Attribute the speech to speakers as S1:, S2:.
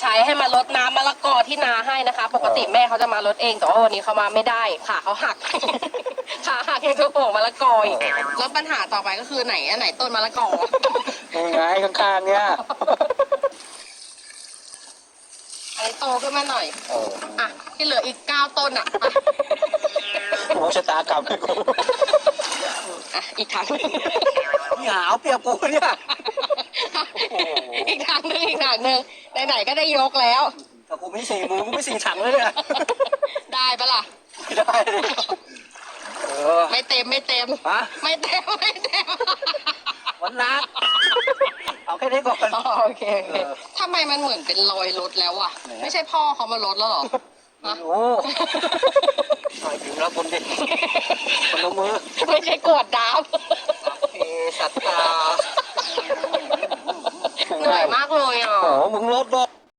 S1: ใช้ให้มาลดน้ำมะละกอที่นาให้นะคะ ปกติแม่เขาจะมาลดเองแต่ว่าวันนี้เขามาไม่ได้ขาเขาหัก ขาหักยังจะโป่งมะละกออีกแล้วปัญหาต่อไปก็คือไหนอันไหนต้นมะละกอ
S2: ยังไงข้างๆเนี่ย
S1: อันนี้โตขึ้นมาหน่อย
S2: โอ้
S1: อะ ที่เหลืออีกเก้าต้นอะไป
S2: โหชะตากรรมให้กู
S1: อะ อีกครั้งหนึ่ง
S2: นี่หาวเปรียบกูเนี่ย
S1: อีกทางหนึ่งอีกทางหนึ่งไหนๆก็ได้ยกแล้ว
S2: แต่กูไม่สี่มือกูไม่สี่ถังเลยเนี่ย
S1: ได้ปะล่ะ
S2: ไม่ได้เลยเออ
S1: ไม่เต็มไม่เต็ม
S2: ฮะ
S1: ไม่เต็มไม่เต็ม
S2: วันนัดเอาแค่นี้ก่อน
S1: อ๋อโอเคโอเค
S2: เออ
S1: ทำไมมันเหมือนเป็นรอยรถแล้วอะ
S2: ไหนอะ
S1: ไม่ใช่พ่อเขามาลดแล้วเหรอฮะ
S2: โอ้หน่อยถึงแล้วคนดิคนละมือ
S1: ไม่ใช่กวดดาว
S2: เอสัตตา
S1: เหนื่อยมากเลยอะ
S2: อ๋อมึงลดบอก